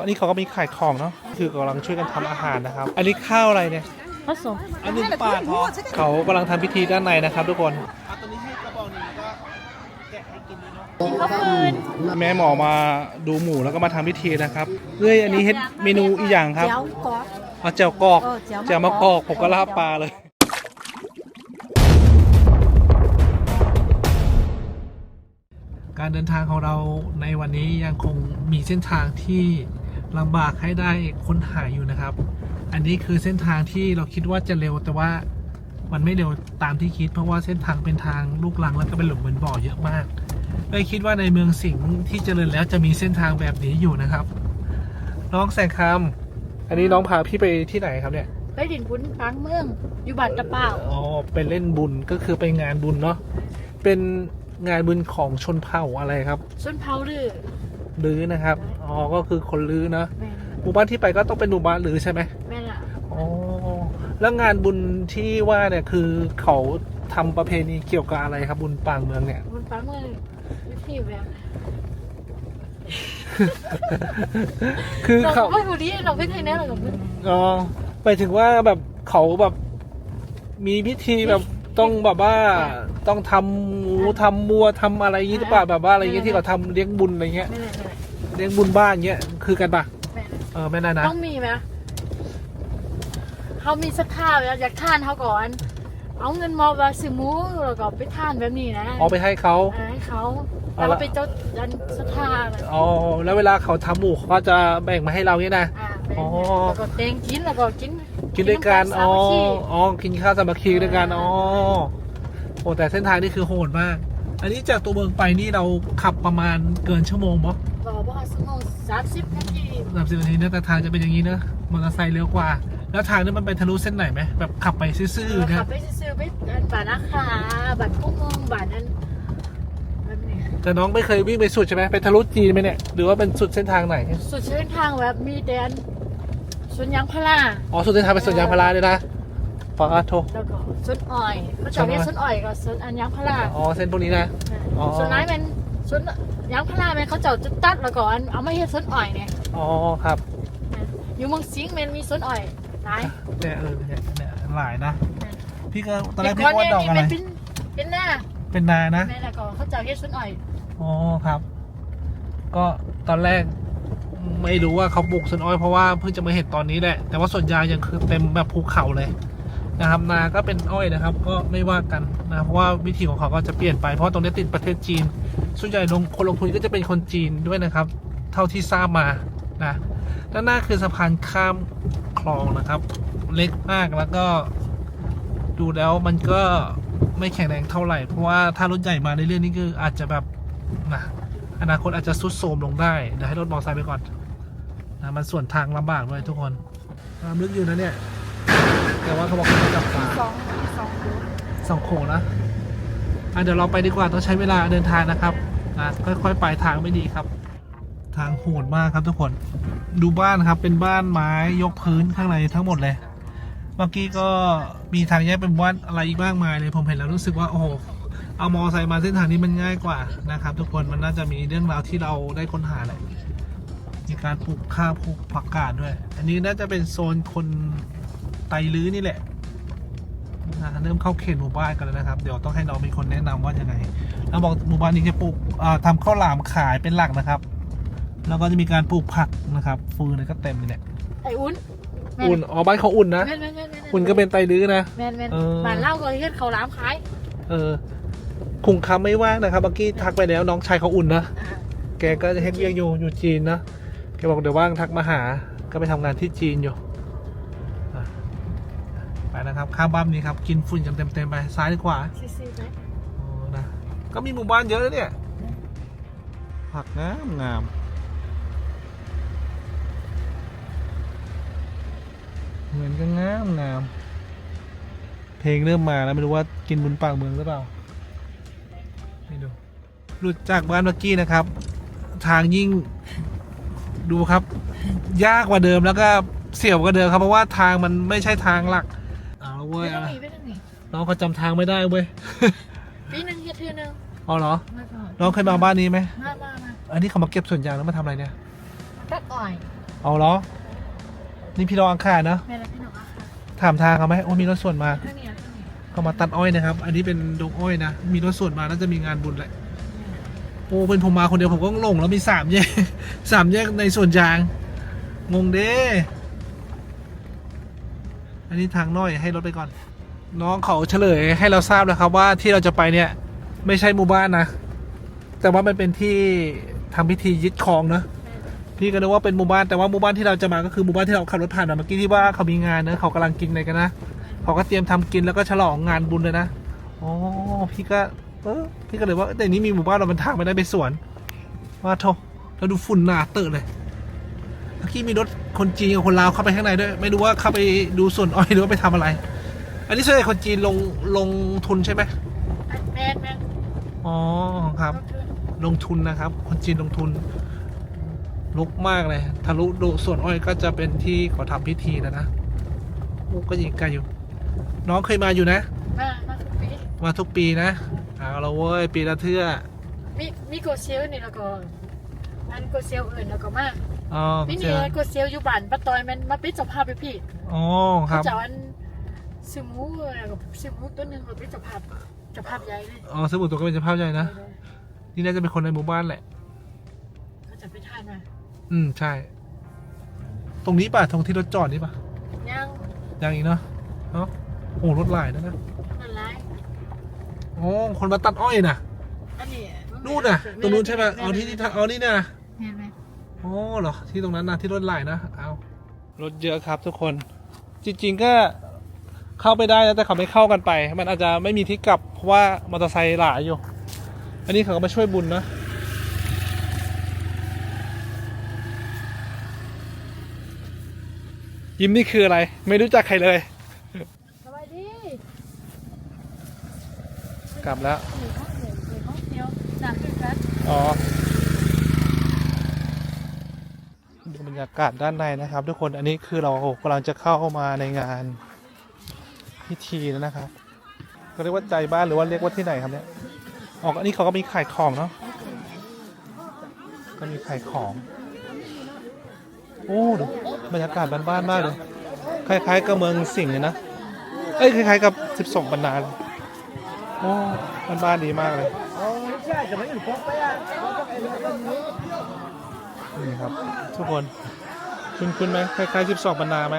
อันนี้เขาก็มีขายของเนาะคือกำลังช่วยกันทำอาหารนะครับ อันนี้ข้าวอะไรเนี่ยผสมอันหนึงปาดพอเขากำลังทำพิธีด้านในนะครับ ทุกคนตัวนี้ให้กระบอกนึงก็แกะให้กินด้วยเนาะข้าวฟืนแม่หมอมาดูหมูแล้วก็มาทำพิธีนะครับเฮ้ยอันนี้เฮ็ดเมนูอีกอย่างครับ เจียวกรอบเอาแจ่วกอกเออแจ่วมะกอก แจ่วมะกอกผมก็ลาบปลาเลย การเดินทางของเราในวันนี้ยังคงมีเส้นทางที่ ลำบากให้ได้ค้นหาอยู่นะครับ อันนี้คือเส้นทางที่เราคิดว่าจะเร็วแต่ว่ามันไม่เร็วตามที่คิด เพราะว่าเส้นทางเป็นทางลูกลังแล้วก็เป็นหลุมเหมือนบ่อเยอะมาก ไม่คิดว่าในเมืองสิงห์ที่เจริญแล้วจะมีเส้นทางแบบนี้อยู่นะครับ น้องแสงคำอันนี้น้องพาพี่ไปที่ไหนครับเนี่ย ไปดินพุ้นฟังเมือง อยู่บัตรตะเป่าอ๋อไปเล่นบุญก็คือไปงานบุญเนาะเป็นงานบุญของชนเผ่าอะไรครับส้นเผาดื้อ ลือนะครับ อ๋อ ก็คือคนลือนะแม่นหมู่บ้านที่ไปก็ต้องเป็นหมู่บ้านลือใช่ไหมแม่นล่ะอ๋อ แล้วงานบุญที่ว่าเนี่ยคือเขาทำประเพณีเกี่ยวกับอะไรครับบุญปางเมืองเนี่ยพุ้นฟังเมืองวิธีแบบคือเราเขาไม่รู้ดีเราไม่เคยแน่เรากับเพื่อนอ๋อไปถึงว่าแบบเขาแบบมีพิธีแบบ ต้องแบบว่าต้องทำหมูทำมัวทำอะไรอย่างงี้หรือเปล่าแบบว่าอะไรอย่างเงี้ยที่เขาทำเลี้ยงบุญอะไรเงี้ยแม่นแหละแม่นแหละเลี้ยงบุญบ้านเงี้ยคือกันปะแม่นแหละเออไม่น่านะต้องมีไหมเขามีสักข้าวแล้วอยากทานเขาก่อน เอาเงินมาว่าซื้อหมูแล้วก็ไปทานแบบนี้นะเอาไปให้เขา เอาให้เขาเอาแล้วละไปเจ้ายันสัทธาเลยอ๋อแล้วเวลาเขาทำหมูเขาก็จะแบ่งมาให้เราเนี่ยนะ อ่าแม่นอ๋อแล้วก็เตงกินแล้วก็กิน กินด้วยกันำอ๋อสามัคคีอ๋อกินข้าวสามัคคีด้วยกันอ๋อโอ้แต่เส้นทางนี่คือโหดมาก อันนี้จากตัวเมืองไปนี่เราขับประมาณเกินชั่วโมงมั้งบอกว่าสมองสามสิบนาทีสามสิบนาทีนะแต่ทางจะเป็นอย่างนี้เนอะมอเตอร์ไซค์เร็วกว่า แล้วทางนี้มันไปทะลุเส้นไหนไหมแบบขับไปซื่อๆเนี่ยขับไปซื้อๆไปอันบาทนาคาบัตรพุ่งเมืองบาทนั้นแบบนี้แต่น้องไม่เคยวิ่งไปสุดใช่ไหมไปทะลุจีนไหมเนี่ยหรือว่าเป็นสุดเส้นทางไหน สุดเส้นทางแบบมีแดนส วนยางพาราอ๋อสุดเส้นทางเป็นสวนยางพาราเลยนะปาโท แล้วก็สวนอ้อยเขาจะเรียกสวนอ้อยกับสวนอันยางพาราอ๋อเส้นพวกนี้นะ อ๋อ ส่วนไหนเป็นสวนยางพาราเป็นเขาเจ้าจะตัดแล้วก็อันเอามาเฮ็ดสวนอ้อยเนี่ยอ๋อครับอยู่เมืองสิงห์แมันมีสวนอ้อยหลายเนี่ยเออเนี่ยเนี่ยหลายนะ พี่ก็ตอนแรกแต่พี่ก็ว่าดอกอะไรเป็นเป็นหน้าเป็นนานะแม่แล้วก็เขาเจ้าเฮ็ดสวนอ้อยอ๋อครับ ก็ตอนแรก ไม่รู้ว่าเขาปลูกสวนอ้อยเพราะว่าเพิ่งจะมาเห็นตอนนี้แหละ แต่ว่าส่วนยางยังคือเต็มแบบภูเขาเลยนะครับนาก็เป็นอ้อยนะครับ ก็ไม่ว่ากันนะเพราะว่าวิธีของเขาก็จะเปลี่ยนไป เพราะตรงนี้ติดประเทศจีน ส่วนใหญ่ลงคนลงทุนก็จะเป็นคนจีนด้วยนะครับ เท่าที่ทราบมานะด้านหน้าคือสะพานข้ามคลองนะครับ เล็กมากแล้วก็ดูแล้วมันก็ไม่แข็งแรงเท่าไหร่ เพราะว่าถ้ารถใหญ่มาในเรื่องนี้คืออาจจะแบบนะ อนาคตอาจจะซุดโทรมลงได้เดี๋ยวให้รถมอเตอร์ไซค์ไปก่อนนะมันส่วนทางลำบากด้วยทุกคนน้ำลึกอยู่นะเนี่ย แต่ว่าเขาบอกเขาจะจับปลาสองสองคูสองโขงนะอะเดี๋ยวเราไปดีกว่าต้องใช้เวลาเดินทางนะครับนะค่อยๆไปทางไม่ดีครับ ทางโหดมากครับทุกคน ดูบ้านครับเป็นบ้านไม้ยกพื้นข้างในทั้งหมดเลยเมื่อกี้ก็มีทางแยกเป็นบ้านอะไรอีกมากมายเลยผมเห็นแล้วรู้สึกว่าโอ้โห เอามอไซค์มาเส้นทางนี้มันง่ายกว่านะครับ ทุกคนมันน่าจะมีเรื่องราวที่เราได้ค้นหาแหละมีการปลูกข้าวปลูกผักกาดด้วย อันนี้น่าจะเป็นโซนคนไตลื้อนี่แหละอ่าเริ่มเข้าเขตหมู่บ้านกันแล้วนะครับ เดี๋ยวต้องให้น้องเป็นคนแนะนำว่ายังไงแล้วบอกหมู่บ้านนี้จะปลูกอ่าทำข้าวหลามขายเป็นหลักนะครับ แล้วก็จะมีการปลูกผักนะครับ ฟืนอะไรก็เต็มเลยเนี่ยไอ้อุ่นอุ่นอ๋อบ้านเขาอุ่นนะแม่นแม่นแม่นแม่นอุ่นก็เป็นไตลื้อนะแม่นแม่นเออบ้านเล่าก็เฮ็ดข้าวหลามขายเออ คุงคำไม่ว่างนะครับเมื่อกี้ทักไปแล้วน้องชายเขาอุ่นนะอ่าแกก็จะเฮ็ดเวียกอยู่อยู่จีนนะ แกบอกเดี๋ยวว่างทักมาหา ก็ไปทำงานที่จีนอยู่อะไปนะครับ ข้ามบ้านนี้ครับ กินฝุ่นกันเต็มๆไป ซ้ายหรือขวาซีๆไหมโอ้นะก็มีหมู่บ้านเยอะนะเนี่ย ผักงามงามเหมือนกันงามงามเพลงเริ่มมาแล้วไม่รู้ว่ากินบุญปากเมืองหรือเปล่า ให้ดูหลุดจากบ้านเมื่อกี้นะครับ ทางยิ่งดูครับ ยากกว่าเดิมแล้วก็เสี่ยวกว่าเดิมครับ เพราะว่าทางมันไม่ใช่ทางหลัก เอาละเว้ยไม่ต้องเอาหนีไม่ต้องหนีน้องเขาจำทางไม่ได้เว้ยปีหนึงเฮ็ดเทื่อนึงอ๋อเหรอ มาก่อนน้องเคยมาบ้านนี้ไหมมามามาอันนี้เขามาเก็บส่วนยางแล้วมาทำอะไรเนี่ยตัดอ้อยเอาเหรอ นี่พี่น้องอังคารเนอะแม่และพี่น้องอะค่ะถามทางเขาไหมโอ้มีรถส่วนมาข้างนี้ข้างนี้ามาตัดอ้อยนะครับ อันนี้เป็นดงอ้อยนะ มีรถส่วนมาน่าจะมีงานบุญแหละ โอ้เป็นผมมาคนเดียวผมก็หลงแล้วมีสามแยกสามแยกในส่วนยาง งงเด้อันนี้ทางน้อยให้รถไปก่อน น้องเขาเฉลยให้เราทราบแล้วครับว่าที่เราจะไปเนี่ย ไม่ใช่หมู่บ้านนะ แต่ว่ามันเป็นที่ทำพิธียึดครองเนอะพี่ก็นึกว่าเป็นหมู่บ้านแต่ว่าหมู่บ้านที่เราจะมาก็คือหมู่บ้านที่เราขับรถผ่านมาเมื่อกี้ที่ว่าเขามีงานเนอะเขากำลังกินอะไรกันนะ เขาก็เตรียมทำกินแล้วก็ฉลองงานบุญเลยนะอ๋อพี่ก็เออพี่ก็เลยว่าแต่นี้มีหมู่บ้านเราเป็นทางไปได้ไปสวนว่าโทแล้วดูฝุ่นหนาเตอะเลยเมื่อกี้มีรถคนจีนกับคนลาวเข้าไปข้างในด้วยไม่รู้ว่าเข้าไปดูสวนอ้อยหรือว่าไปทำอะไร อันนี้ส่วนใหญ่คนจีนลงลงทุนใช่ไหมแม่แม่อ๋อครับ ลงทุนนะครับ คนจีนลงทุนลุกมากเลยทะลุดูส่วนอ้อยก็จะเป็นที่เขาทำพิธีแล้วนะโอ้ก็ยิงไกลอยู่ น้องเคยมาอยู่นะ มามาทุกปีมาทุกปีนะเอาละเว้ยปีละเทื่อมีมีโกเซลนี่แล้วก็อันโกเซลอื่นแล้วก็มาอ๋อพี่เจนี่อโกเซลอยู่บ้านป้าตอยมันมาเป็นเจ้าภาพไปพี่อ๋อคเขารับจะเอาอันซื้อหมูแล้วก็ซื้อหมูตัวหนึงมาเป็นเจ้าภาพเจ้าภาพใหญ่เลยอ๋อสมุดตัวก็เป็นเจ้าภาพใหญ่นะนี่น่าจะเป็นคนในหมู่บ้านแหละ เขาจะไปทานมาอืมใช่ ตรงนี้ป่ะตรงที่รถจอดนี่ป่ะย่างยังอีกเนาะ เนาะโอ้รถหลายนะนะนั่นไรอ๋อคนมาตัดอ้อยน่ะอันนี้นู่นน่ะตรงนู้นใช่ป่ะเอาที่ที่เอานี่น่ะเห็นไหมอ๋อเหรอที่ตรงนั้นนะที่รถไหลนะเอารถเยอะครับทุกคน จริงๆก็เข้าไปได้นะแต่เขาไม่เข้ากันไป มันอาจจะไม่มีที่กลับเพราะว่ามอเตอร์ไซค์หลายอยู่ อันนี้เขาก็มาช่วยบุญนะยิ้มนี่คืออะไร ไม่รู้จักใครเลย สบายดี กลับแล้วหรือห้องเดียวหรือห้องเดียวหนักขึ้นกันอ๋อ ดูบรรยากาศด้านในนะครับ ทุกคน อันนี้คือเรากำลังจะเข้ามาในงานพิธีแล้วนะครับเขาเรียกว่าใจบ้านหรือว่าเรียกว่าที่ไหนครับเนี่ยออกอันนี้เขาก็มีขายของเนาะ ก็มีขายของ โอ้ดูบรรยากาศบ้านๆมากเลย คล้าย ๆ กับเมืองสิงห์เลยนะ เอ้ย คล้าย ๆ กับสิบสองบรรณาเลย โอ้บ้านดีมากเลยนี่ครับ ทุกคน คุณคุณไหมคล้ายๆสิบสองบรรณาไหม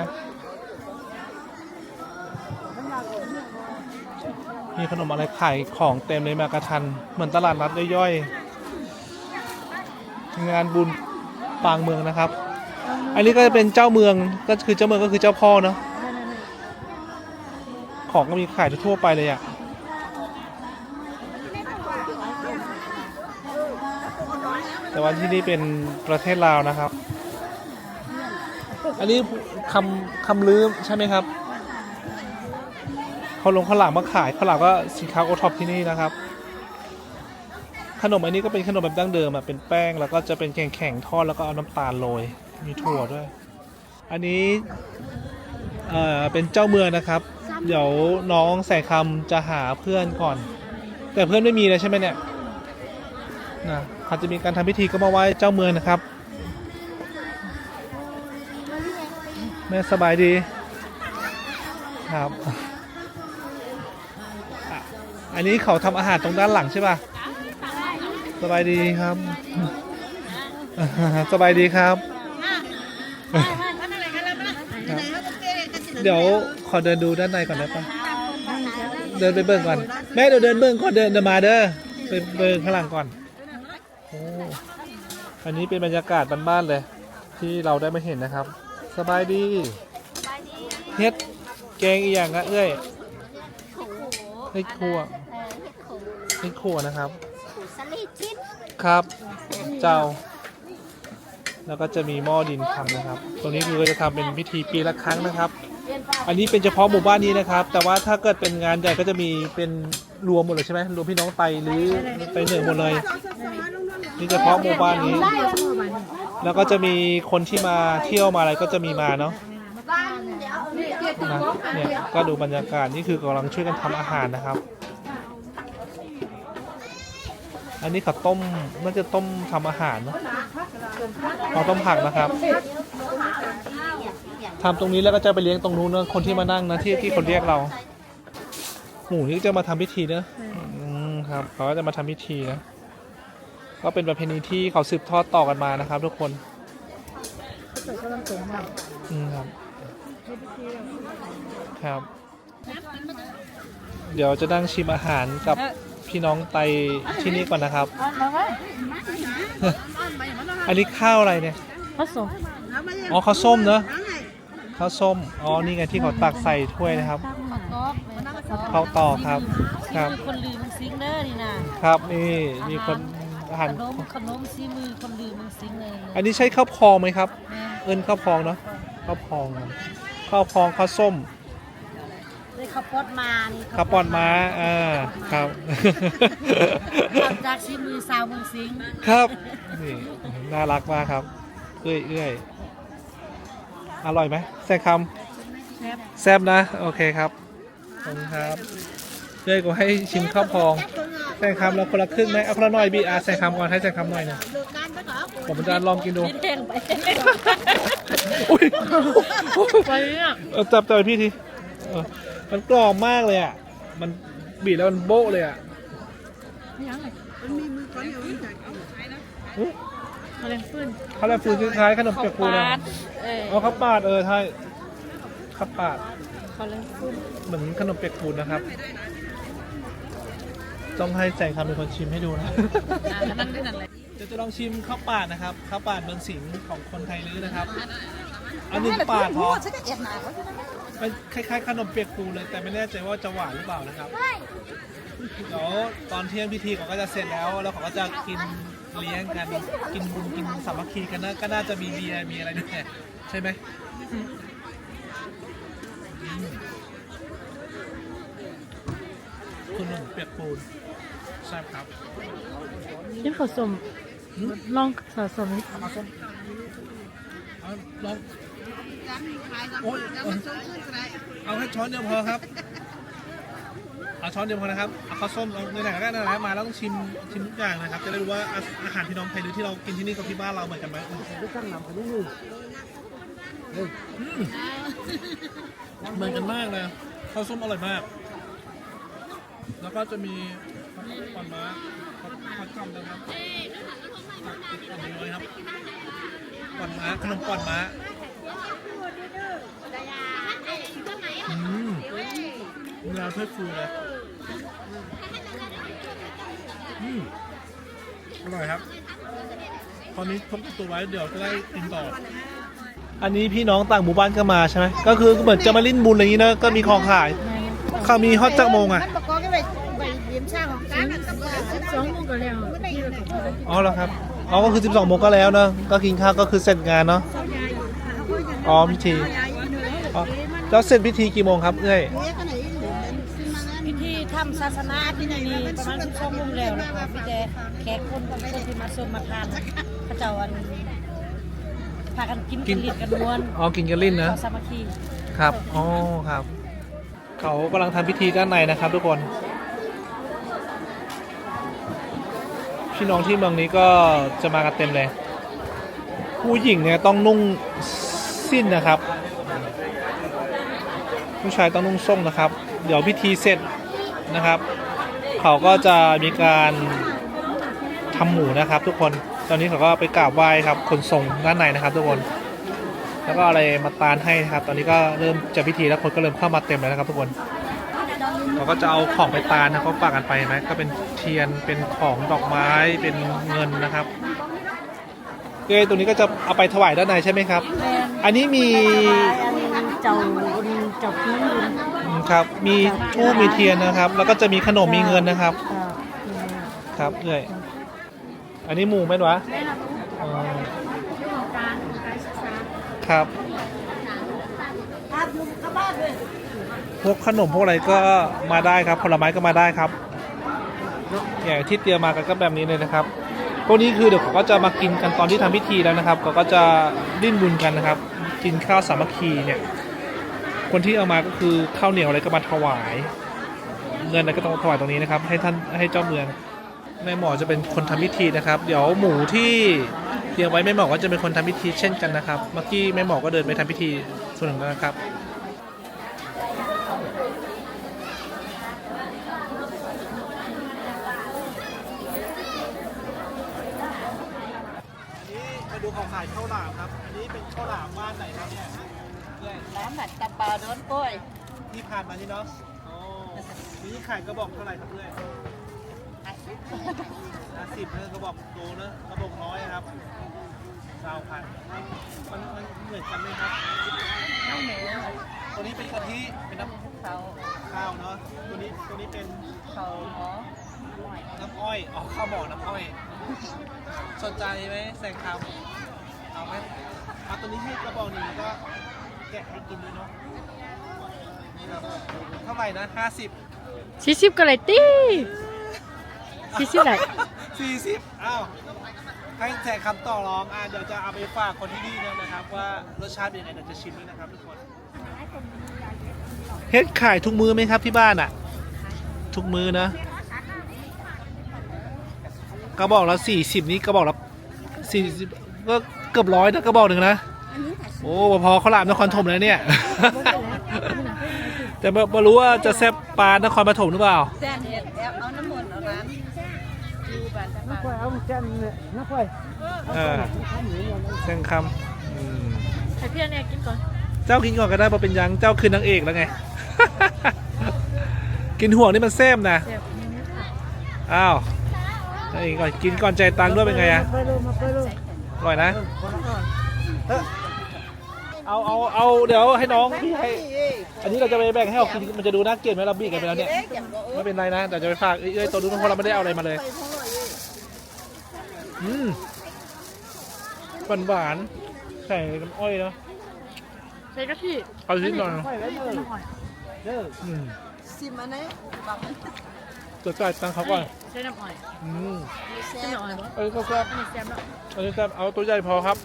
มีขนมอะไรขายของเต็มเลยมากระทัน เหมือนตลาดนัดย่อยๆงานบุญปางเมืองนะครับ อันนี้ก็จะเป็นเจ้าเมืองก็คือเจ้าเมืองก็คือเจ้าพ่อเนาะของก็มีขายทั่วไปเลยอะแว่าที่นี่เป็นประเทศลาวนะครับ อันนี้คำคำลือใช่ไหมครับเขาลงข้าวหลามมาขายข้าวหลามก็สินค้าโอท็อปที่นี่นะครับ ขนมอันนี้ก็เป็นขนมแบบดั้งเดิมอะเป็นแป้งแล้วก็จะเป็นแข็งๆทอดแล้วก็เอาน้ำตาลโรยมีถั่วด้วย อันนี้เอ่อเป็นเจ้าเมืองนะครับ เดี๋ยวน้องแสงคำจะหาเพื่อนก่อน แต่เพื่อนไม่มีเลยใช่ไหมเนี่ย นะเขาจจะมีการทำพิธีก็มาไหว้เจ้าเมืองนะครับ แม่สบายดีครับอันนี้เขาทำอาหารตรงด้านหลังใช่ป่ะสบายดีครับ สบายดีครับ เดี๋ยวขอเดินดูด้านในก่อนได้ปะเดินไปเบิ่งก่อน แม่เดี๋ยวเดินเบิ่งก่อนเดินเดินมาเด้อไปเบิ่งข้างหลังก่อน อันนี้เป็นบรรยากาศบ้านๆเลย ที่เราได้มาเห็นนะครับ สบายดีเฮ็ดแกงอีกอย่างอะเอ้ยเฮ็ดครัวเฮ็ดครัวนะครับสลิดชิ้นครับเจ้า แล้วก็จะมีหม้อดินทำนะครับ ตรงนี้คือจะทำเป็นพิธีปีละครั้งนะครับ อันนี้เป็นเฉพาะหมู่บ้านนี้นะครับ แต่ว่าถ้าเกิดเป็นงานใหญ่ก็จะมีเป็นรวมหมดเลยใช่ไหมรวมพี่น้องไตหรือไตเหนือหมดเลย นี่เฉพาะหมู่บ้านนี้ แล้วก็จะมีคนที่มาเที่ยวมาอะไรก็จะมีมาเนาะนะเนี่ยก็ดูบรรยากาศนี่คือกำลังช่วยกันทำอาหารนะครับ อันนี้เขาต้มน่าจะต้มทำอาหารเนาะเขาต้มผักนะครับทำตรงนี้แล้วก็จะไปเลี้ยงตรงนู้นเนอะคนที่มานั่งนะที่ที่คนเรียกเรา หมูนี่จะมาทำพิธีเนอะอืมครับเขาก็จะมาทำพิธีนะ ก็เป็นประเพณีที่เขาสืบทอดต่อกันมานะครับ ทุกคนเปิดก็ต้องสูงมากอืมครับครับ เดี๋ยวจะนั่งชิมอาหารกับพี่น้องไตที่นี่ก่อนนะครับมาไหมอันนี้ข้าวอะไรเนี่ยผสมอ๋อข้าวส้มเนอะข้าวส้ม อ๋อ นี่ไงที่เขาตักใส่ถ้วยนะครับข้าวต่อครับ ครับมือคนลืมมึงซิงเด้อนี่นะครับ นี่ มีคน อาหารขนมขนมซีมือคนลืมมึงซิงเลยอันนี้ใช้ข้าวพองไหมครับแม่เอิ้นข้าวพองเนาะข้าวพองครับข้าวพองข้าวส้มได้ข้าวปอดมานี่ข้าวปอนม้าอ่าครับทำจากซีมือสาวมึงซิงครับนี่น่ารักมากครับเอื้อยเอื้อยอร่อยไหมแซ่บคแซ่บำแซ่บนะ โอเคครับขอบคุณครับ เอื้อยก็ให้ชิมข้าวพองแซ่บคำเราคนละครึ่งไหมเอาคนละหน่อยบีอาแซ่บคำก่อนให้แซ่บคำหน่อยหนะผมจะลองกินดูกินแห้งไปอุ้ยไปเนี่ยเออจับจับไปพี่ทีเออมันกรอบมากเลยอะมันบีบแล้วมันโบ๊ะเลยอะยังไงอุ๊ยมะเร็งฟื้นเขาเลยฟูคล้ายๆขนมเปียกปูเลยเออเอาข้าวปาดเออใช่ข้าวปาดมะเร็งฟื้น เหมือนขนมเปียกปูนนะครับ ต้องให้แจงคำเป็นคนชิมให้ดูนะนั่นด้วยนั่นเลยเดี๋ยวจะลองชิมข้าวปาดนะครับข้าวปาดเมืองสิงห์ของคนไทยลื้อนะครับอันหนึ่งปาดพอมันคล้ายๆขนมเปียกปูนเลย แต่ไม่แน่ใจว่าจะหวานหรือเปล่านะครับเดี๋ยวตอนเที่ยงพิธีเขาก็จะเสร็จแล้ว แล้วเขาก็จะกินเลี้ยงกันกินบุญกินสามัคคีกันนะก็น่าจะมีเบียร์มีอะไรด้วยใช่ไหมขนมเปียกปูน ใช่ครับนี่ผสมลองผสมนิดเอาลองโอ้ยเอาแค่ช้อนเดียวพอครับ เอาช้อนเดียวพอนะครับ เอาข้าวส้มเอาในไหนๆก็ไหนๆมาแล้วต้องชิมชิมทุกอย่างนะครับ จะได้รู้ว่าอาอาหารพี่น้องไทยหรือที่เรากินที่นี่กับที่บ้านเราเหมือนกันไหมอืมเหมือนกันมากเลยข้าวส้มอร่อยมาก แล้วก็จะมี ปอนม้าผัดกำนะครับติดกับหมูเลยครับก่อนม้าขนมก่อนม้าอืมเนื้อเพื่อฟูเลยอืมอร่อยครับ ตอนนี้พกติดตัวไว้เดี๋ยวจะได้กินต่ออันนี้พี่น้องต่างหมู่บ้านก็มาใช่ไหมก็คือเหมือนจะมาลิ้นบุญอะไรอย่างนี้นะก็มีของขายเขามีฮอตจักโมงอะ ก็แล้วที่เราก็ได้อ๋อเหรอครับอ๋อก็คือ12โมงก็แล้วเนอะก็กินข้าวก็คือเสร็จงานเนาะอ๋อพิธีอ๋อแล้วเสร็จพิธีกี่โมงครับเอ้ยพิธีทำศาสนาที่นี่ประมาณสิบสองโมงแล้วนะคะมีแต่แขกคนบางคนที่มาชมมาทานพระเจ้าวันพากันกินกินเลียดกันม้วนอ๋อกินกันลิ้นนะขอสามัคคีครับอ๋อครับ เขากำลังทำพิธีด้านในนะครับทุกคน พี่น้องที่เมืองนี้ก็จะมากันเต็มเลย ผู้หญิงเนี่ยต้องนุ่งสิ้นนะครับ ผู้ชายต้องนุ่งส้มนะครับ เดี๋ยวพิธีเสร็จนะครับ เขาก็จะมีการทำหมูนะครับ ทุกคนตอนนี้เขาก็ไปกราบไหว้ครับคนส่งด้านในนะครับ ทุกคน แล้วก็อะไรมาตานให้นะครับ ตอนนี้ก็เริ่มจะพิธีแล้วคนก็เริ่มเข้ามาเต็มแล้วนะครับ ทุกคนเราก็จะเอาของไปตานนะเขาฝากกันไปเห็นไหมก็เป็น เทียนเป็นของดอกไม้เป็นเงินนะครับเอ้ยตรงนี้ก็จะเอาไปถวายด้านในใช่ไหมครับอันนี้มีเจ้าเจ้าพี่อืมครับมีทูบมีเทียนนะครับ แล้วก็จะมีขนมมีเงินนะครับครับเอ้ยอันนี้หมูไหมวะอ๋อครับพวกขนมพวกอะไรก็มาได้ครับ ผลไม้ก็มาได้ครับ อย่างที่เตรียมมากันก็แบบนี้เลยนะครับพวกนี้คือเดี๋ยวเขาก็จะมากินกันตอนที่ทำพิธีแล้วนะครับเขาก็จะดิ้นบุญกันนะครับ กินข้าวสามัคคีเนี่ย คนที่เอามาก็คือข้าวเหนียวอะไรก็มาถวาย เงินอะไรก็ต้องถวายตรงนี้นะครับ ให้ท่านให้เจ้าเมืองในหมอจะเป็นคนทำพิธีนะครับ เดี๋ยวหมูที่รียมไว้แม่หมอก็จะเป็นคนทำพิธีเช่นกันนะครับ เมื่อกี้แม่หมอก็เดินไปทำพิธีส่วนหนึ่งแล้วนะครับ อันนี้มาดูของขายข้าวหลามครับ อันนี้เป็น ข้าวหลามบ้านไหนครับเนี่ยร้านหมัดตะปาโดนกล้วยที่ผ่านมานี่เนาะอ๋อนี่ขายกระบอกเท่าไหร่ครับเพื่อนห้าสิบเนอะกระบอกโตเนอะกระบอกน้อยครับสาวพันมันมันเหมือนกันไหมครับข้าวเหนียวตัวนี้เป็นกะทิเป็นน้ำเขาข้าวเนาะตัวนี้ตัวนี้เป็นเขาหมอน้ำอ้อยอ๋อข้าวหมอน้ำอ้อย สนใจไหมแสงคำเอาไหม เอาตัวนี้ให้กระบอกหนึ่งแล้วก็แกะให้กินด้วยเนาะครับเท่าไหร่นะห้าสิบสี่สิบก็เลยตีสี่สิบไหนสี่สิบอ้าวให้แจกคำต่อรองอ่าเดี๋ยวจะเอาไปฝากคนที่นี่ด้วยนะครับ ว่ารสชาติเป็นยังไงเดี๋ยวจะชิมด้วยนะครับทุกคนเฮ็ดขายทุกมือไหมครับที่บ้านอะ ทุกมือนะกระบอกละสี่สิบนี้กระบอกละสี่สิบก็ เกือบร้อยนะกระบอกหนึ่งนะ โอ้พอเขาวหลามนครถมแล้วเนี่ย แต่ไม่ไม่รู้ว่าจะแซ่บปลานครปฐมหรือเปล่าแซนเห็ดแอบเอาน้ำมันต์เอาร้านอยู่บ้านตะปาเออแซงคำอืมให้พี่อันเนี่ยกินก่อนเจ้ากินก่อนก็ได้เพราะเป็นยังเจ้าคือนางเอกแล้วไง กินห่วงนี่มันแซ่บนะเจ็บนิดนึงค่ะอ้าวนี่ก่อนกินก่อนใจายตังค์ด้วยเป็นไงอะ อร่อยนะ เอาเอาเอาเดี๋ยวให้น้องพี่ให้ อันนี้เราจะไปแบ่งให้เขากินมันจะดูน่าเกลียดไหมเราบี้กันไปแล้วเนี่ยไม่เป็นไรนะแต่จะไปฝากเอ้ยตัวดูนเพราะเราไม่ได้เอาอะไรมาเลย อืมหวานหวานๆใส่น้ำอ้อยเนาะใส่กะทิเอาชิ้นหน่อยน้ำหอย อืม ซิมอันนี้บัง จะจ่ายตังค์เขาก่อนใส่น้ำหอยอืมใส่น้ำหอยบ่เอ้ยก็แซ่บอันนี้แซ่บแล้วอันนี้แซ่บเอาตัวใหญ่พอครับ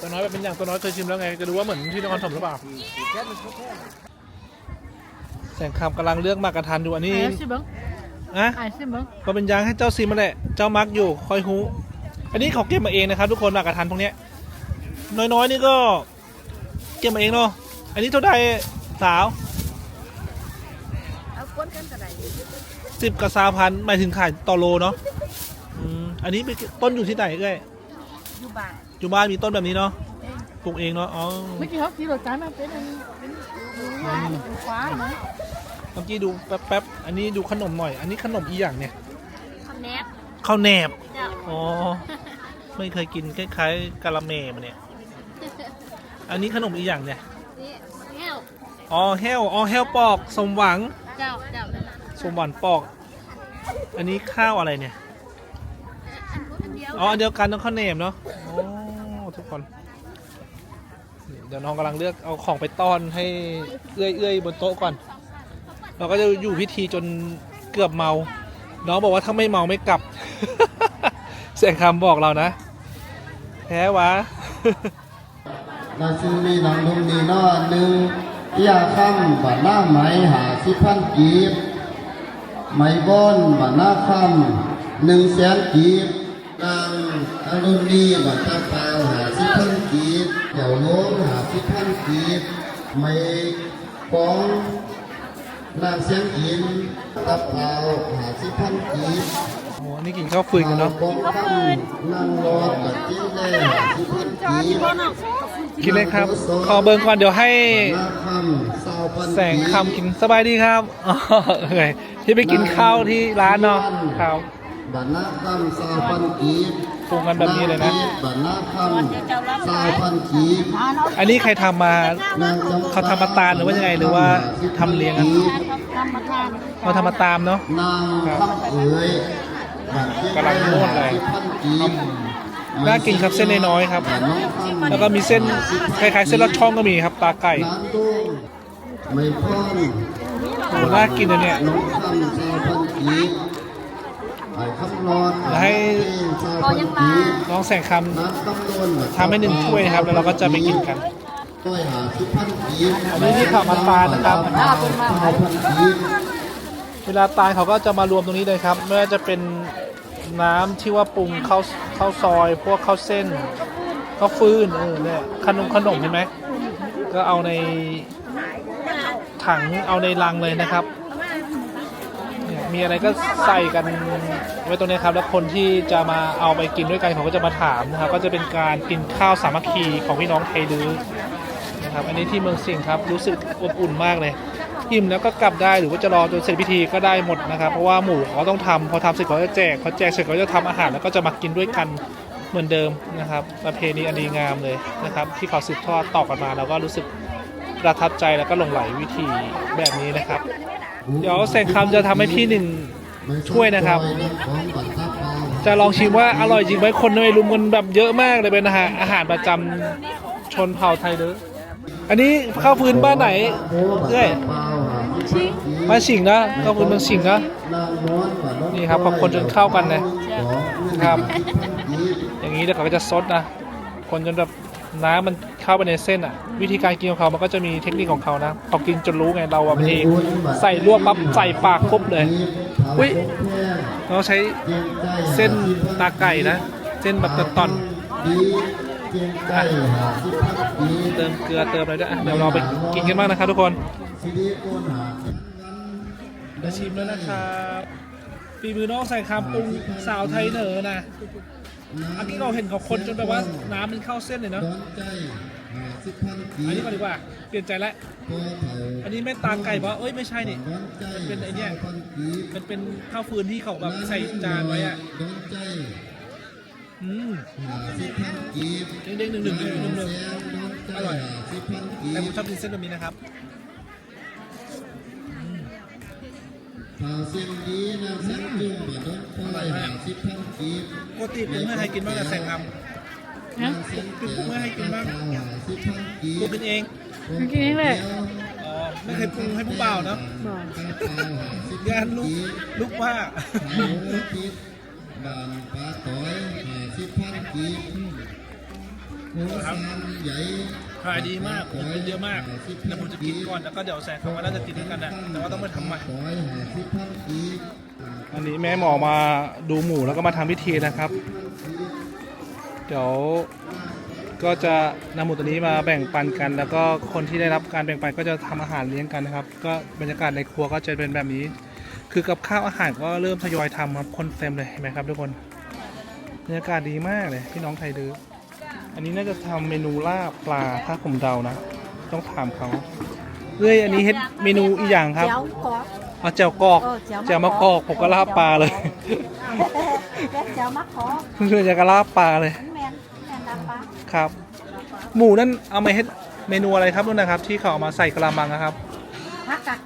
ตัวน้อยแบบเป็นอย่างตัวน้อยเคยชิมแล้วไง จะดูว่าเหมือนที่นครถมหรือเปล่า แสงคำกำลังเลือกมากระทันดูอันนี้ไอ้ซิเบิ้งนะไอ้ซิเบิ้งก็เป็นยางให้เจ้าซิมมาแหละ เจ้ามักอยู่คอยฮูอันนี้เขาเก็บมาเองนะครับ ทุกคนมากระทันพวกเนี้ย น้อยๆนี่ก็เก็บมาเองเนาะ อันนี้เท่าใดสาว เอาก้นกันกระไร สิบกับสามพันหมายถึงขายต่อโลเนาะอืมอันนี้เป็นต้นอยู่ที่ไหนเอ้ยอยู่บ้านอยู่บ้านมีต้นแบบนี้เนาะปลูกเองเนาะอ๋อเมื่อกี้เขาขี่รถจานมาเป็นอันเป็นเป็นฟ้านะเมื่อกี้ดูแป๊บๆอันนี้ดูขนมหน่อย อันนี้ขนมอีอย่างเนี่ยคำแนบข้าวแหนบเจ้าอ๋อไม่เคยกินคล้ายๆกะละเมมาเนี่ย อันนี้ขนมอีอย่างเนี่ยนี่แก้วอ๋อแห้วอ๋อแห้วปอกสมหวัง เจ้าเจ้า สมหวังปอก อันนี้ข้าวอะไรเนี่ย อ๋ออันเดียวกันต้องข้าวเหนมเนาะโอ้ทุกคนเดี๋ยวน้องกำลังเลือกเอาของไปต้อนให้เอื้อยเอื้อยบนโต๊ะก่อน เราก็จะอยู่พิธีจนเกือบเมา น้องบอกว่าถ้าไม่เมาไม่กลับ เสียงคำบอกเรานะ แพ้วะ นาซีมีหนังดงดีนอหนึ่งยาค่ำบัดหน้าไหมหาสิพันกีบ ไหมบ้อนบัดหน้าค่ำหนึ่งแสนกีบนางอรุณีบัดตาเปล่าหาสิพันกีบเดี๋ยวโน้มหาสิพันกีบไหมปองนางเสียงอินตาเปล่าหาสิพันกีบโอ้นี่กินข้าวฟืนกันเนาะบองค่ำนั่งรอกับจิ้งเล่หาสิพันกีบ กินเลยครับ ขอเบิร์ก่อนเดี๋ยวให้แสงคำกินสบายดีครับอ๋อเอ้ยที่ไปกินข้าวที่ร้านเนาะครับบันนาคำสาวพันกีบปรุงกันแบบนี้เลยนะบันนาคำสาวพันกีบอันนี้ใครทำมานางจำปเขาทำมาตามหรือว่ายังไงหรือว่าทำเรียงกันทำมาทานเราทำมาตามเนาะนางคำเอ๋ยบันเทศกำลังนวดเลยพั นกีบน่ากินครับเส้นน้อยๆครับบันน้องคำแล้วก็มีเส้นคล้ายๆเส้นลอดช่องก็มีครับตาไก่นางตุ้งไม่พ้นโอ้น่ากินนะเนี่ยน้องคำสาวพันกีบไอ้คำรอดเดี๋ยวให้สาวพันกีบน้องแสงคน้ำคำนวณำทำให้หนึ่งถ้วยนะครับ แล้วเราก็จะไปกินกันถ้วยหาสิบพันกีบอันนี้ที่ขับมาตาลนะครับสาวพันกีบเวลาตายเขาก็จะมารวมตรงนี้เลยครับไม่ว่าจะเป็น น้ำที่ว่าปรุงข้าวข้าวซอย พวกข้าวเส้นข้าวฟืนเออเนี่ยขนมขนมเห็นไหมก็เอาในถังเอาในลังเลยนะครับเนี่ยมีอะไรก็ใส่กันไว้ตรงนี้ครับแล้วคนที่จะมาเอาไปกินด้วยกันเขาก็จะมาถามนะครับ ก็จะเป็นการกินข้าวสามัคคีของพี่น้องไทยดื้อนะครับ อันนี้ที่เมืองสิงห์ครับรู้สึกอบอุ่นมากเลย อิ่มแล้วก็กลับได้หรือว่าจะรอจนเสร็จพิธีก็ได้หมดนะครับ เพราะว่าหมู่เขาต้องทำพอทำเสร็จเขาจะแจกพอแจกเสร็จเขาจะทำอาหารแล้วก็จะมากินด้วยกันเหมือนเดิมนะครับประเพณีอันดีงามเลยนะครับ ที่เขาสืบทอดต่อกันมาแล้วก็รู้สึกประทับใจแล้วก็หลงไหลวิธีแบบนี้นะครับ เดี๋ยวแสงคำจะทำให้พี่หนึ่งช่วยนะครับ จะลองชิมว่าอร่อยจริงไหมคนในรุมกันแบบเยอะมากเลยเป็นอาหารอาหารประจำชนเผ่าไทยเลย อันนี้ข้าวฟืนบ้านไหนเอ้ยบ้านสิงห์นะข้าวฟืนเมืองสิงห์นะนี่ครับพอคนจนเข้ากันนะครับ อย่างนี้เดี๋ยวเขาก็จะซดนะ คนจนแบบน้ำมันเข้าไปในเส้นอะ วิธีการกินของเขามันก็จะมีเทคนิคของเขานะพอกินจนรู้ไงเราอะบางทีใส่ลวกปั๊บใส่ปากปุ๊บเลยอุ๊ยเราใช้เส้นตาไก่นะ เส้นแบบตอนๆอะ เติมเกลือเติมอะไรด้วยเดี๋ยวเราไปกินกันบ้างนะครับทุกคนจะชิมแล้วนะครับฝีมือน้องใส่คำปรุงสาวไทยเหนอนะอันนี้เราเห็นเขาคนจนแบบว่าน้ำมันเข้าเส้นเลยเนาะอันนี้มาดีกว่า เปลี่ยนใจแล้วอันนี้ไม่ตาไก่ปะเอ้ยไม่ใช่นี่มันเป็นไอเนี้ยมันเป็นข้าวฟืนที่เขาแบบใส่จานไว้อะ อืมเด้งๆหนึ่งหนึ่งหนึ่งหนึ่งหนึ่งอร่อยแต่ผมชอบกินเส้นแบบนี้นะครับปกติเปรุงให้ใครกินบ้างแต่แสงคำฮะปรุงให้ใครกินบ้างปรุงเป็นเองมันกินนี่แหละอ๋อไม่เคยปรุงให้ผู้เบาเนอะงานลูกลูกว่า บานปลาต้อยหาสิพันกีบหมูสามใหญ่ขายดีมากผมเป็นเยอะมากแต่ผมจะกินก่อนแล้วก็เดี๋ยวแสงคำว่าน่าจะกินด้วยกันนะแต่ว่าต้องไปทำใหม่อันกีบอันนี้แม่หมอมาดูหมูแล้วก็มาทำพิธีนะครับ เดี๋ยวก็จะนำหมูตัวนี้มาแบ่งปันกัน แล้วก็คนที่ได้รับการแบ่งปันก็จะทำอาหารเลี้ยงกันนะครับ ก็บรรยากาศในครัวก็จะเป็นแบบนี้ คือกับข้าวอาหารก็เริ่มทยอยทำครับคนเต็มเลยเห็นไหมครับทุกคนบรรยากาศดีมากเลยพี่น้องไทยดื้ออันนี้น่าจะทำเมนูลาบปลาถ้าผมเดานะ ต้องถามเขาเอ้ยอันนี้เฮ็ดเมนูอีกอย่างครับเจ้าขอเอาแจ่วกอกเออแจ่วมะกอกแจ่วมะกอกผมก็ลาบปลาเลยเจ้ามักขอเพื่อนๆจะกระลาบปลาเลยแมนแมนดับปะครับ หมูนั่นเอามาเฮ็ดเมนูอะไรครับนู่นนะครับ ที่เขาเอามาใส่กระมังนะครับฮักกะ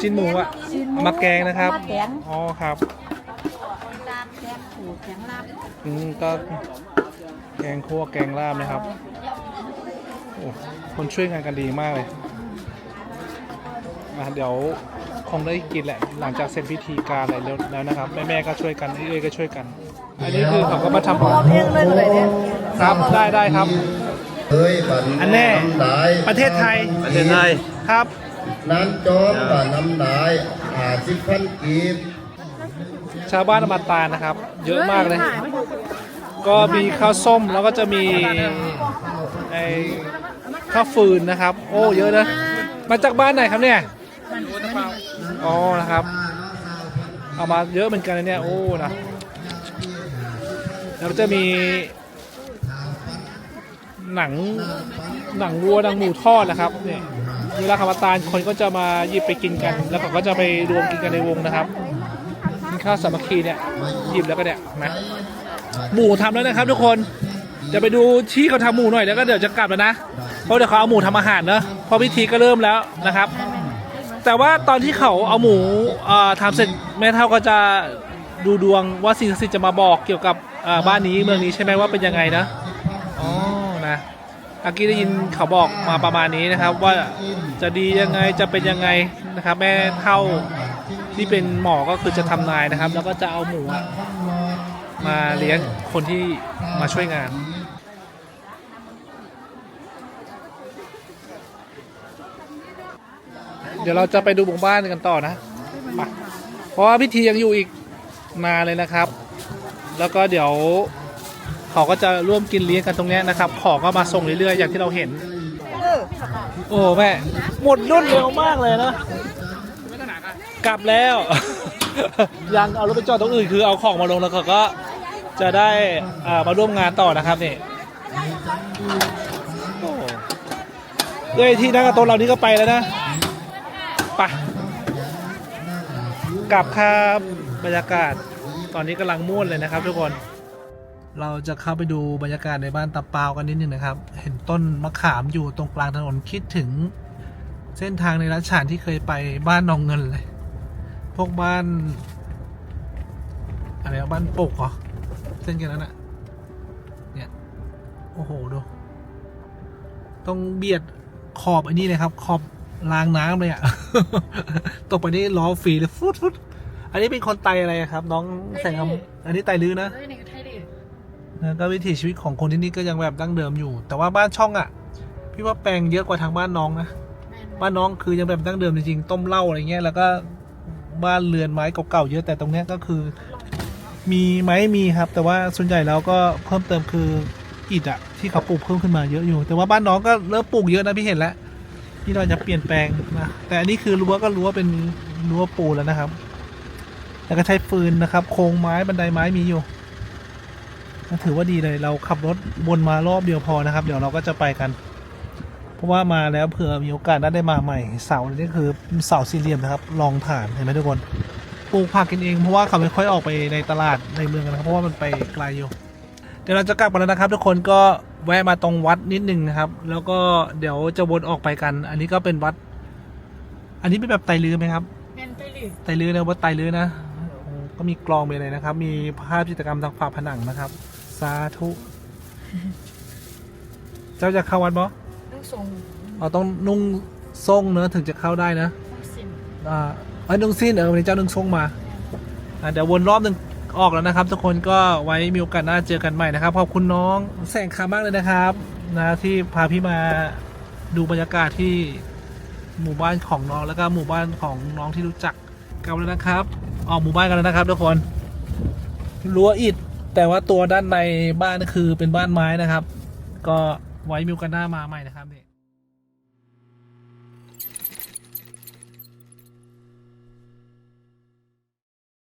ชิ้นหมูอะชิ้นหเอามาแกงนะครับเอามาแกงอ๋อครับตามแกงผูแกงลาบอืมก็แกงคั่วแกงลาบนะครับโอ้คนช่วยงานกันดีมากเลยอะเดี๋ยวคงได้กินแหละ หลังจากเสร็จพิธีการอะไรแล้วนะครับ แม่ๆก็ช่วยกันเอ้ยๆก็ช่วยกัน อันนี้คือเขาก็มาทำเราเองเลยเลยเนี่ยครับได้ได้ครับ เอ้ยบันอันแน่ำหลายประเทศไทย ประเทศไทย ครับ นั้นจอมบันน้ำลายหาสิบพันกีบชาวบ้านอมาตานะครับ เยอะมากเลย ก็มีข้าวส้มแล้วก็จะมีไอ้ข้าวฟืนนะครับ โอ้เยอะนะมาจากบ้านไหนครับเนี่ยอ๋อนะครับ เอามาเยอะเหมือนกันนะเนี่ยโอ้นะแล้วจะมี หนังหนังวัวหนังหมูทอดนะครับเนี่ย เวลาขามาตานคนก็จะมาหยิบไปกินกัน แล้วเขาก็จะไปรวมกินกันในวงนะครับกินข้าวสามัคคีเนี่ยหยิบแล้วก็เนี่ยนะหมูทำแล้วนะครับ ทุกคนจะไปดูที่เขาทำหมูหน่อยแล้วก็เดี๋ยวจะกลับแล้วนะเพราะเดี๋ยวเขาเอาหมูทำอาหารเนอะพราะพิธีก็เริ่มแล้วนะครับ แต่ว่าตอนที่เขาเอาหมูทำเสร็จแม่เท่าก็จะดูดวงว่าสิ่งศักดิ์สิทธิ์จะมาบอกเกี่ยวกับบ้านนี้เมืองนี้ใช่ไหมว่าเป็นยังไงนะอ๋อนะ อากี้ได้ยินเขาบอกมาประมาณนี้นะครับ ว่าจะดียังไงจะเป็นยังไงนะครับ แม่เท่าที่เป็นหมอก็คือจะทำนายนะครับ แล้วก็จะเอาหมูมาเลี้ยงคนที่มาช่วยงานเดี๋ยวเราจะไปดูหมู่บ้านกันต่อนะเพราะว่าพิธียังอยู่อีกนานเลยนะครับ แล้วก็เดี๋ยว เขาก็จะร่วมกินเลี้ยงกันตรงเนี้ยนะครับ ของก็มาส่งเรื่อยๆ อย่างที่เราเห็น โอ้แม่ หมดรุ่นเร็วมากเลยนะ กลับแล้ว ยังเอารถไปจอดตรงอื่นคือเอาของมาลงแล้วเขาก็จะได้อ่ามาร่วมงานต่อนะครับนี่โอ้เอ้ยที่นั่งกับโต๊ะเรานี่ก็ไปแล้วนะไปกลับครับบรรยากาศตอนนี้กำลังม่วนเลยนะครับทุกคน เราจะเข้าไปดูบรรยากาศในบ้านตาเปากันนิดนึงนะครับ เห็นต้นมะขามอยู่ตรงกลางถนนคิดถึง เส้นทางในรัชฉานที่เคยไปบ้านนองเงินเลย พวกบ้านอะไรวะบ้านปกเหรอเส้นกันนั้นอะเนี่ยโอ้โหดูต้องเบียดขอบอันนี้เลยครับขอบรางน้ำเลยอะตกไปนี่ล้อฟรีเลยฟุดฟุดอันนี้เป็นคนไตอะไรอะครับ น้องแสงคำอันนี้ไตลื้อนะเอ้ย นี่ก็ไทยดิแล้วก็วิถีชีวิตของคนที่นี่ก็ยังแบบดั้งเดิมอยู่ แต่ว่าบ้านช่องอะ่ะ พี่ว่าแปลงเยอะกว่าทางบ้านน้องนะแม่นบ้านน้องคือยังแบบดั้งเดิมจริงๆต้มเหล้าอะไรเงี้ยแล้วก็บ้านเรือนไม้เก่าๆเยอะแต่ตรงเนี้ยก็คือ มีไหมมีครับ แต่ว่าส่วนใหญ่แล้วก็เพิ่มเติมคืออิฐอะที่เขาปลูกเพิ่มขึ้นมาเยอะอยู่ แต่ว่าบ้านน้องก็เริ่มปลูกเยอะนะพี่เห็นแล้วที่เราจะเปลี่ยนแปลงนะแต่อันนี้คือรั้วก็รั้วเป็นรั้วปูนแล้วนะครับ แล้วก็ใช้ฟืนนะครับ โครงไม้บันไดไม้มีอยู่ก็ ถือว่าดีเลยเราขับรถวนมารอบเดียวพอนะครับ เดี๋ยวเราก็จะไปกัน เพราะว่ามาแล้วเผื่อมีโอกาสได้มาใหม่เสานี่คือเสาสี่เหลี่ยมนะครับรองฐานเห็นไหมทุกคนปลูกผักกินเองเพราะว่าเขาไม่ค่อยออกไปในตลาดในเมืองกันนะครับเพราะว่ามันไปไกลอยู่เดี๋ยวเราจะกลับกันแล้วนะครับ ทุกคนก็แวะมาตรงวัดนิดนึงนะครับ แล้วก็เดี๋ยวจะวนออกไปกัน อันนี้ก็เป็นวัด อันนี้เป็นแบบไตรลือไหมครับแม่นไทยดิไตรลื้อนะว่าไตรลื้อนะโอ้ก็มีกลองไปเลยนะครับ มีภาพจิตรกรรมทางฝาผนังนะครับ สาธุ เจ้าจะเข้าวัดบ่ต้องส่งเราต้องนุ่งทรงเนอะถึงจะเข้าได้นะต้องสินอ่าเอ้ยนุ่งสิ้นเออวันนี้เจ้านุ่งทรงมาอ่าเดี๋ยววนรอบหนึ่งออกแล้วนะครับ ทุกคนก็ไว้มีโอกาสหน้าเจอกันใหม่นะครับขอบคุณน้องแสงคามากเลยนะครับนะที่พาพี่มาดูบรรยากาศที่หมู่บ้านของน้องแล้วก็หมู่บ้านของน้องที่รู้จักกันแล้วนะครับ ออกหมู่บ้านกันแล้วนะครับ ทุกคนรั้วอิฐ แต่ว่าตัวด้านในบ้านก็คือเป็นบ้านไม้นะครับ ก็ไว้มิวกันหน้ามาใหม่นะครับเนี่